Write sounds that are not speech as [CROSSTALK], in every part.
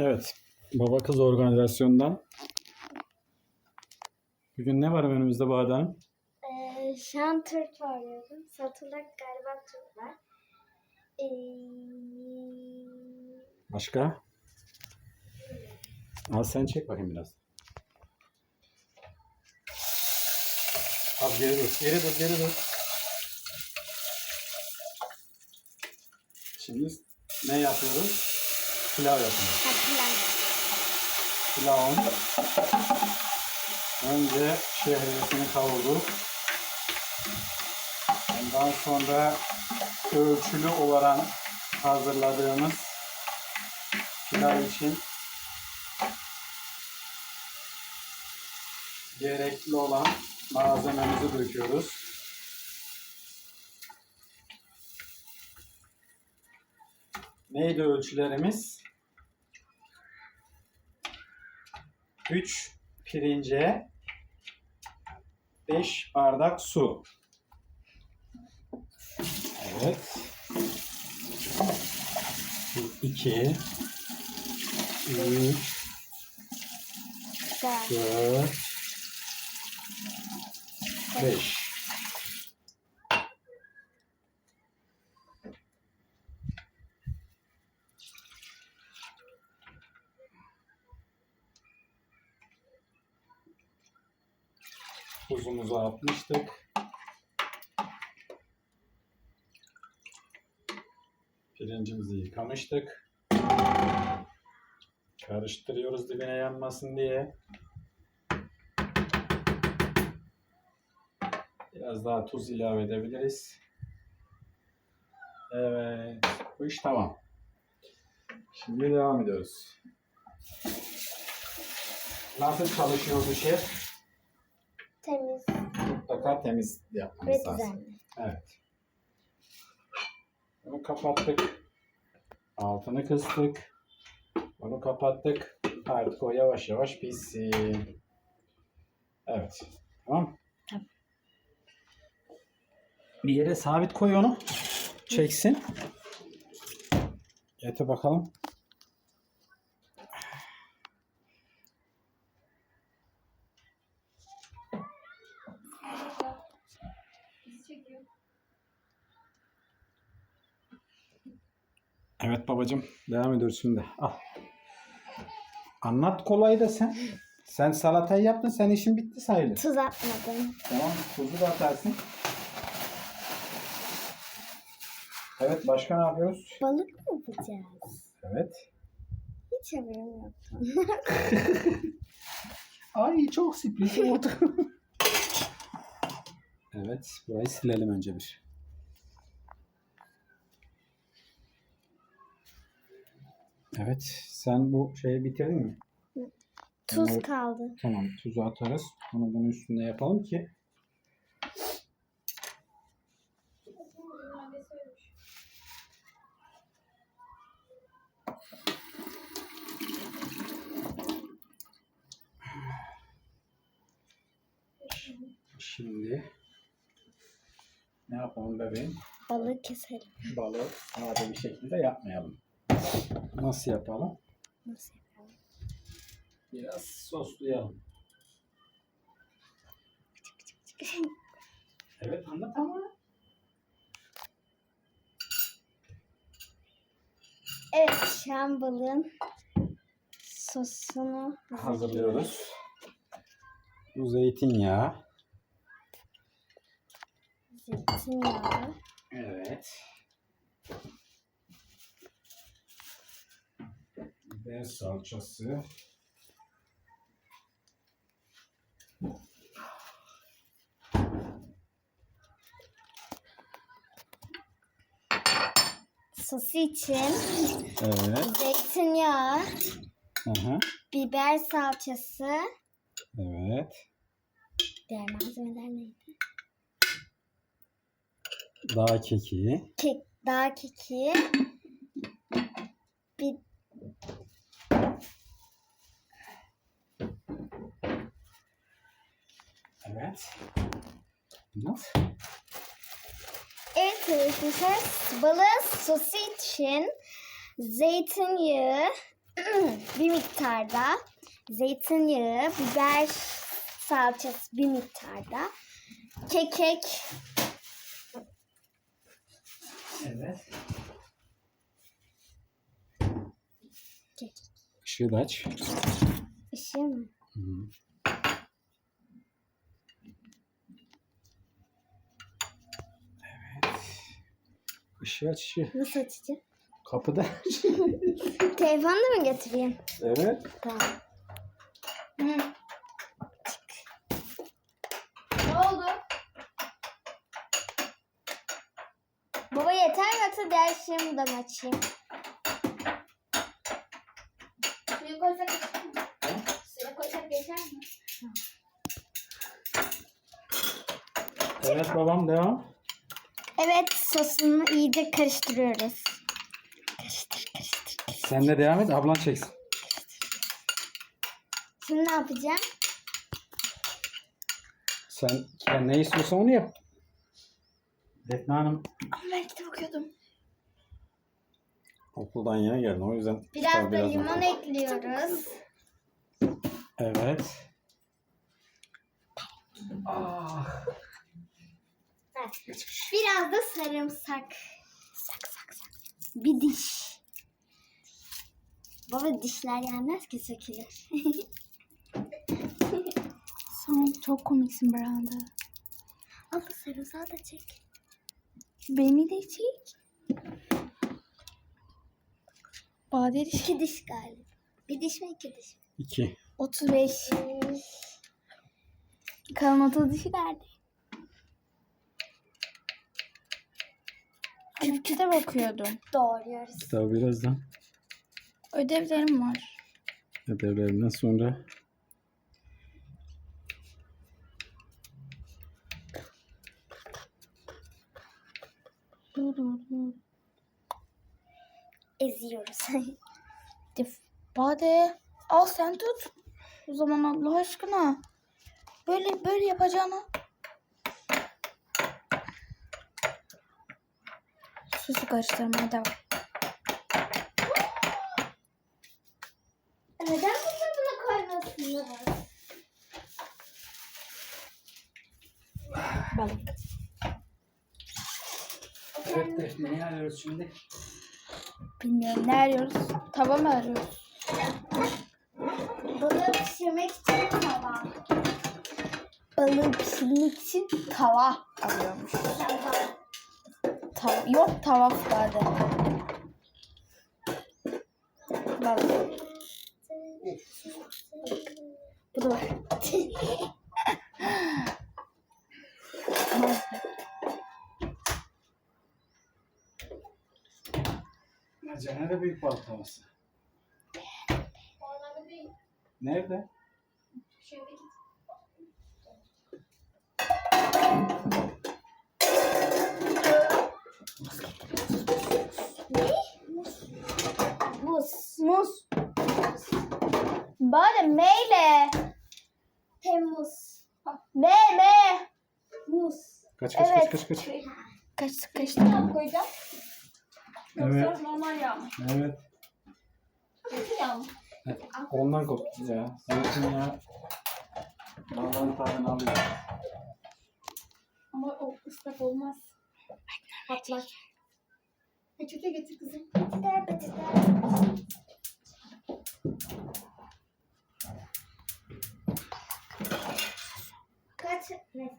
Evet. Baba kız organizasyondan. Bugün ne var önümüzde Bağdan? Ee, şu an Türk var diyorum. Satılak galiba Türk var. Ee, Başka? Al sen çek bakayım biraz. Az geri dur. Geri dur, geri dur. Şimdi ne yapıyoruz? Pilav yapıyoruz. Satılak. Pilavın önce şehriyesini kavurduk. Ondan sonra ölçülü olarak hazırladığımız pilav için gerekli olan malzememizi döküyoruz. Neydi ölçülerimiz? 3 pirince 5 bardak su. Evet. 2 3 Güzel. 4 5 Tuzumuzu atmıştık. Pirincimizi yıkamıştık. Karıştırıyoruz dibine yanmasın diye. Biraz daha tuz ilave edebiliriz. Evet. Bu iş tamam. Şimdi devam ediyoruz. Nasıl çalışıyor bu şef? Temiz Mutlaka temiz ve yapmamız lazım. düzenli. Evet. Bunu kapattık. Altını kıstık. Bunu kapattık. Artık o yavaş yavaş pişsin. Evet. Tamam. Tamam. Bir yere sabit koy onu. Çeksin. Getir bakalım. Evet babacığım. Devam ediyoruz şimdi. Al. Anlat kolayı da sen. Sen salatayı yaptın. Sen işin bitti sayılır. Tuz atmadım. Tamam. Tuzu da atarsın. Evet. Başka ne yapıyoruz? Balık mı yapacağız? Evet. Hiç haberim yok. [LAUGHS] Ay çok sürpriz oldu. [LAUGHS] evet. Burayı silelim önce bir. Evet. Sen bu şeyi bitirdin mi? Tuz Evet. kaldı. Tamam. Tuzu atarız. Bunu bunun üstüne yapalım ki Şimdi ne yapalım bebeğim? Balık keselim. Balığı sade bir şekilde yapmayalım. Nasıl yapalım? Nasıl yapalım? Biraz soslayalım. Evet anlat ama. Evet şu an balığın sosunu Hazırlıyoruz. Bu zeytinyağı. Zeytinyağı. Evet. Biber salçası. Sosu için Evet. zeytinyağı, Aha. biber salçası. Evet. Diğer malzemeler neydi? Dağ keki. Kek, dağ keki. Bir Evet. Nasıl? Evet arkadaşlar balığın sosu için zeytinyağı, [CLEARS THROAT] bir miktarda zeytinyağı, biber salçası bir miktarda, kekik, Evet. kekik. Işığı da aç. Işığı mı? Hı -hı. Evet. Işığı aç ışığı. Nasıl açacağım? Kapıda. [LAUGHS] Telefonu da mı getireyim? evet. Tamam. Ne oldu? Baba yeter yoksa diğer şeyimi de açayım? Suyu koysak geçer mi? Suya koysak geçer mi? Evet babam devam. Evet sosunu iyice karıştırıyoruz. Karıştır karıştır. karıştır. Sen de devam et ablan çeksin. Şimdi ne yapacağım? Sen, sen ne istiyorsan onu yap. Defne Hanım Ama ben kitap okuyordum. Okuldan yeni geldin o yüzden Biraz da limon oku. ekliyoruz. Evet. Ah. Biraz da sarımsak. Sak sak sak. Bir diş. Baba dişler yenmez ki sökülür. [LAUGHS] Sen çok komiksin Branda. Al sarımsağı da çek. Beni de çek. Bade diş İki diş galiba. Bir diş mi iki diş mi? İki. 35. Kalan 30 dişi nerede? Küp kitap okuyordum. Doğruyoruz. Kitabı birazdan. Ödevlerim var. Ödevlerinden sonra Dur dur dur. Eziyoruz. [LAUGHS] Bade al sen tut. O zaman Allah aşkına. Böyle böyle yapacağına. Sosu karıştırmaya devam. Neden bunu buna koymuyorsunuz? Balık. Evet Defne ne arıyoruz şimdi? Bilmiyorum ne arıyoruz? Tava mı arıyoruz? Balığı pişirmek için tava. Balığı pişirmek için tava arıyormuş. Tava. Tava, yok tava vardı. Balık. Bu da var. Nerede büyük balık tavası? Nerede? Buz. Muz. Bade meyle. Temmuz. Me me. Muz. Kaç kaç Evet. kaç kaç kaç. Kaç kaç koyacağım. Evet. Yoksa normal yağ mı? Evet. Zeytinyağı mı? Ondan kop ya. Zeytinyağı. Balığın tadını alıyor. Ama o ıslak olmaz. Patlar. Peçete getir kızım. Peçete, peçete. Kaç? Ne?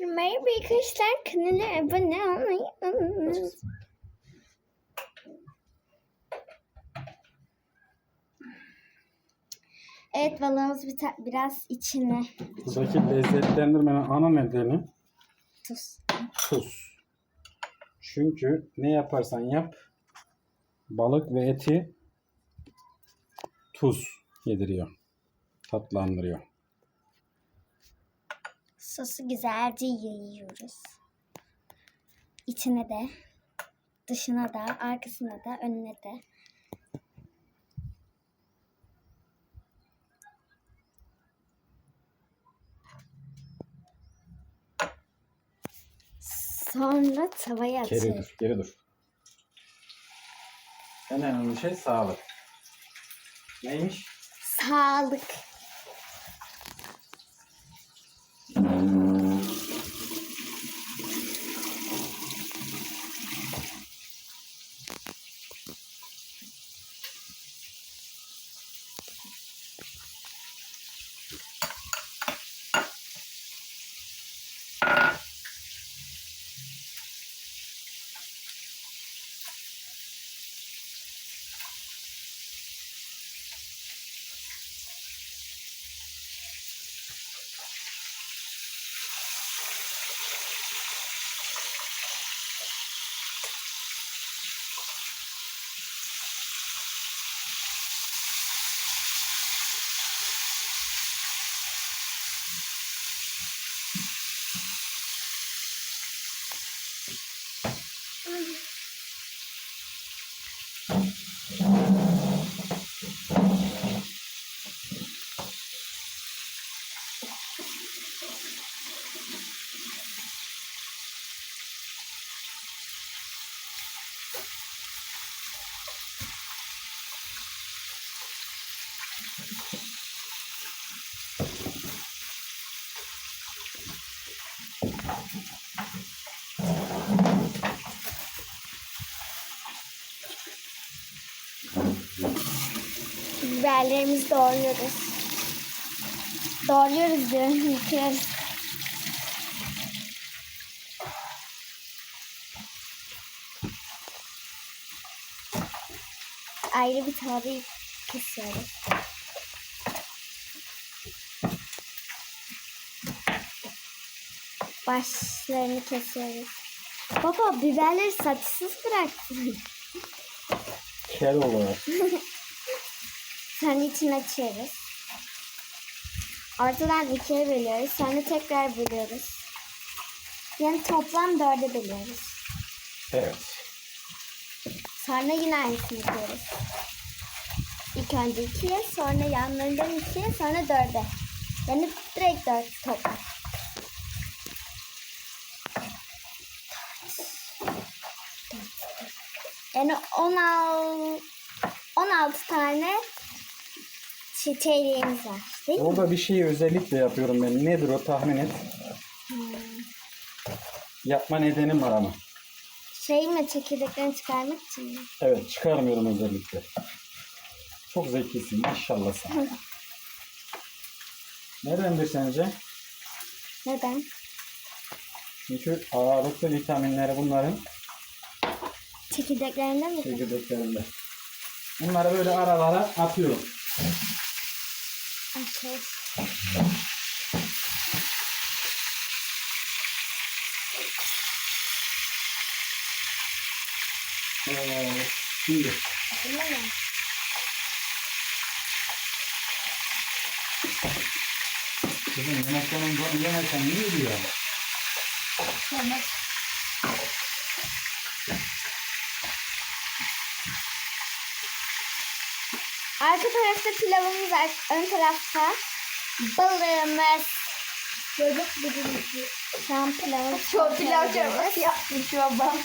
Merhaba arkadaşlar kanala abone olmayı unutmayın. Evet balığımız bir biraz içine Buradaki lezzetlendirmenin ana nedeni tuz. tuz. Çünkü ne yaparsan yap balık ve eti tuz yediriyor. Tatlandırıyor. Sosu güzelce yayıyoruz. İçine de, dışına da, arkasına da, önüne de. Sonra tavaya Geri atıyoruz. dur, geri dur. En önemli şey sağlık. Neymiş? Sağlık. Biberlerimizi doğruyoruz. Doğruyoruz diyorum, yıkıyoruz. Ayrı bir tavayı kesiyoruz. Başlarını kesiyoruz. Baba biberleri saçsız bıraktın. Kel olarak. [LAUGHS] Sonra için açıyoruz. Ortadan ikiye bölüyoruz. Sonra tekrar bölüyoruz. Yani toplam dörde bölüyoruz. Evet. Sonra yine aynısını yapıyoruz. İlk önce ikiye, sonra yanlarından ikiye, sonra dörde. Yani direkt dört toplam. Yani 16, 16 tane çiçeğimiz var. Değil mi? Orada bir şeyi özellikle yapıyorum ben. Nedir o tahmin et. Yapma nedenim var ama. Şey mi çekirdeklerini çıkarmak için mi? Evet çıkarmıyorum özellikle. Çok zekisin maşallah sana. [LAUGHS] Nedendir sence? Neden? Çünkü ağırlıklı vitaminleri bunların Çekirdeklerinden mi? çekirdeklerinde. Bunları böyle aralara atıyorum. Okey. Ee, şimdi Hatırlamıyorum. kızım yemeklerin bunu yemekten iyi diyor. Sonra Arka tarafta pilavımız. Ön tarafta balığımız. çocuk bizim Şu an pilavımız. Çok pilav çorbası yapmış babam.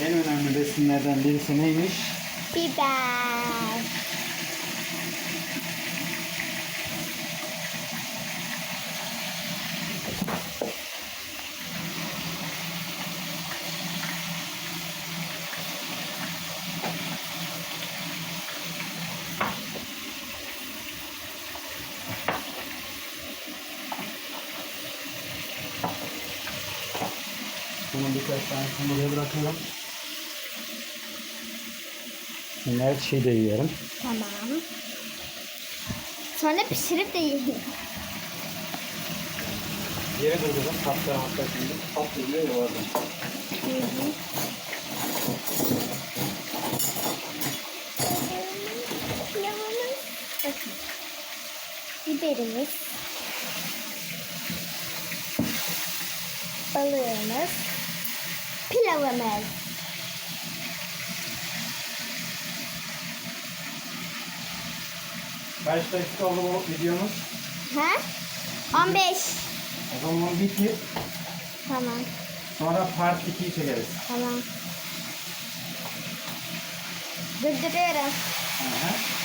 En önemli besinlerden birisi neymiş? Biber. Bunun birkaç tanesini buraya bırakıyorum. Şimdi her şeyi de yiyelim. Tamam. Sonra pişirip de yiyin. Yere durdurdum. Hatta hatta şimdi patlıcıya yuvarladım. Hı hı. Pilavımız. Bakın. Biberimiz. Balığımız. Pilavımız. Kaç dakika oldu bu videomuz? Ha? 15. O zaman bitir. Tamam. Sonra part 2'yi çekeriz. Tamam. Durduruyorum. Aha.